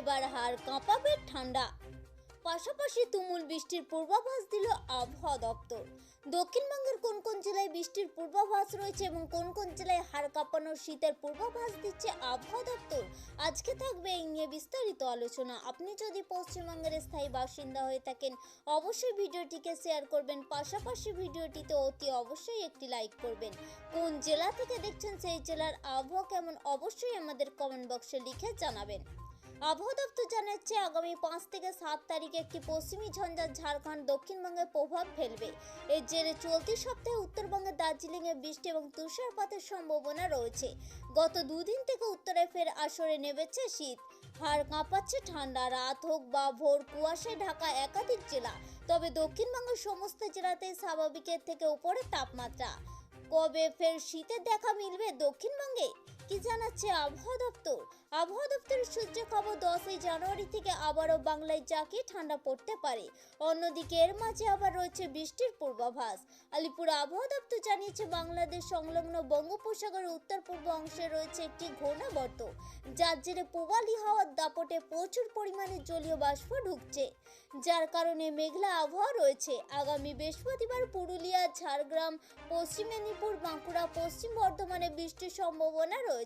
এবার হার কাঁপাবে ঠান্ডা। পাশাপাশি তুমুল বৃষ্টির পূর্বাভাস দিল আবহাওয়া দপ্তর। দক্ষিণবঙ্গের কোন কোন জেলায় বৃষ্টির পূর্বাভাস রয়েছে এবং কোন কোন জেলায় হাড় কাঁপানোর শীতের পূর্বাভাস দিচ্ছে আবহাওয়া দপ্তর? আজকে থাকবে এই নিয়ে বিস্তারিত আলোচনা। আপনি যদি পশ্চিমবঙ্গের স্থায়ী বাসিন্দা হয়ে থাকেন, অবশ্যই ভিডিওটিকে শেয়ার করবেন। পাশাপাশি ভিডিওটিতে অতি অবশ্যই একটি লাইক করবেন। কোন জেলা থেকে দেখছেন সেই জেলার আবহাওয়া কেমন, অবশ্যই আমাদের কমেন্ট বক্সে লিখে জানাবেন। আবহাওয়া দপ্তর জানাচ্ছে, আগামী পাঁচ থেকে সাত তারিখে একটি পশ্চিমী ঝঞ্ঝা ঝাড়খণ্ড দক্ষিণবঙ্গে প্রভাব ফেলবে। এর জেরে চলতি সপ্তাহে উত্তরবঙ্গের দার্জিলিংয়ে বৃষ্টি এবং তুষারপাতের সম্ভাবনা রয়েছে। গত দুদিন থেকে উত্তরে ফের আসরে নেমেছে শীত। হাড় কাঁপাচ্ছে ঠান্ডা, রাত হোক বা ভোর, কুয়াশায় ঢাকা একাধিক জেলা, তবে দক্ষিণবঙ্গের সমস্ত জেলাতেই স্বাভাবিকের থেকে উপরে তাপমাত্রা। কবে ফের শীতের দেখা মিলবে দক্ষিণবঙ্গে? কি জানাচ্ছে আবহাওয়া দপ্তর? আবহাওয়া দপ্তরের সূত্রে খবর, দশই জানুয়ারি থেকে আবারও বাংলায় জাঁকে ঠান্ডা পড়তে পারে। অন্যদিকে এর মাঝে আবার রয়েছে বৃষ্টির পূর্বাভাস। আলিপুর আবহাওয়া দপ্তর জানিয়েছে, বাংলাদেশ সংলগ্ন বঙ্গোপসাগরের উত্তর পূর্ব অংশে রয়েছে একটি ঘূর্ণাবর্ত। যার জেরে পূবালি হাওয়ার দাপটে প্রচুর পরিমাণে জলীয় বাষ্প ঢুকছে। যার কারণে মেঘলা আবহাওয়া রয়েছে। আগামী বৃহস্পতিবার পুরুলিয়া, ঝাড়গ্রাম, পশ্চিম মেদিনীপুর, বাঁকুড়া, পশ্চিম বর্ধমানে বৃষ্টির সম্ভাবনা রয়েছে।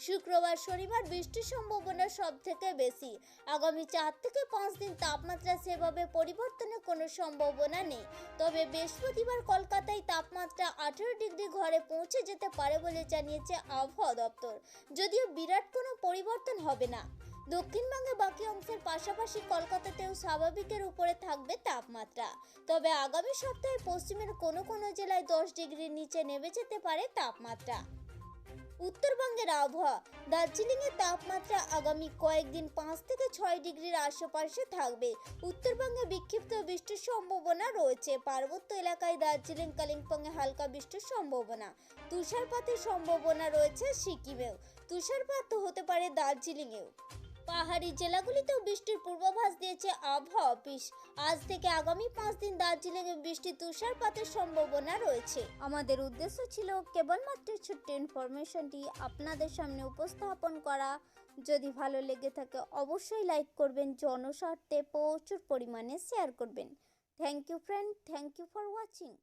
শুক্রবার, শনিবার বৃষ্টির সম্ভাবনা সব থেকে বেশি। আগামী চার থেকে পাঁচ দিন তাপমাত্রা সেভাবে পরিবর্তনের কোনো সম্ভাবনা নেই। তবে বৃহস্পতিবার কলকাতায় তাপমাত্রা আঠেরো ডিগ্রি ঘরে পৌঁছে যেতে পারে বলে জানিয়েছে আবহাওয়া দপ্তর। যদিও বিরাট কোনো পরিবর্তন হবে না। দক্ষিণবঙ্গে বাকি অংশের পাশাপাশি কলকাতাতেও স্বাভাবিকের উপরে থাকবে তাপমাত্রা। তবে আগামী সপ্তাহে পশ্চিমের কোনো কোনো জেলায় দশ ডিগ্রির নিচে নেমে যেতে পারে তাপমাত্রা। উত্তরবঙ্গের আবহাওয়া। দার্জিলিংয়ের তাপমাত্রা আগামী কয়েকদিন পাঁচ থেকে ছয় ডিগ্রির আশেপাশে থাকবে। উত্তরবঙ্গে বিক্ষিপ্ত বৃষ্টির সম্ভাবনা রয়েছে। পার্বত্য এলাকায় দার্জিলিং, কালিম্পংয়ে হালকা বৃষ্টির সম্ভাবনা। তুষারপাতের সম্ভাবনা রয়েছে সিকিমেও। তুষারপাত হতে পারে দার্জিলিংয়েও। পাহাড়ি জেলাগুলিতেও বৃষ্টির পূর্বাভাস দিয়েছে আবহাওয়া অফিস। আজ থেকে আগামী পাঁচ দিন দার্জিলিংয়ে বৃষ্টি তুষারপাতের সম্ভাবনা রয়েছে। আমাদের উদ্দেশ্য ছিল কেবলমাত্র ছোট্ট ইনফরমেশনটি আপনাদের সামনে উপস্থাপন করা। যদি ভালো লেগে থাকে, অবশ্যই লাইক করবেন, জনস্বার্থে প্রচুর পরিমাণে শেয়ার করবেন। Thank you, friend. Thank you for watching.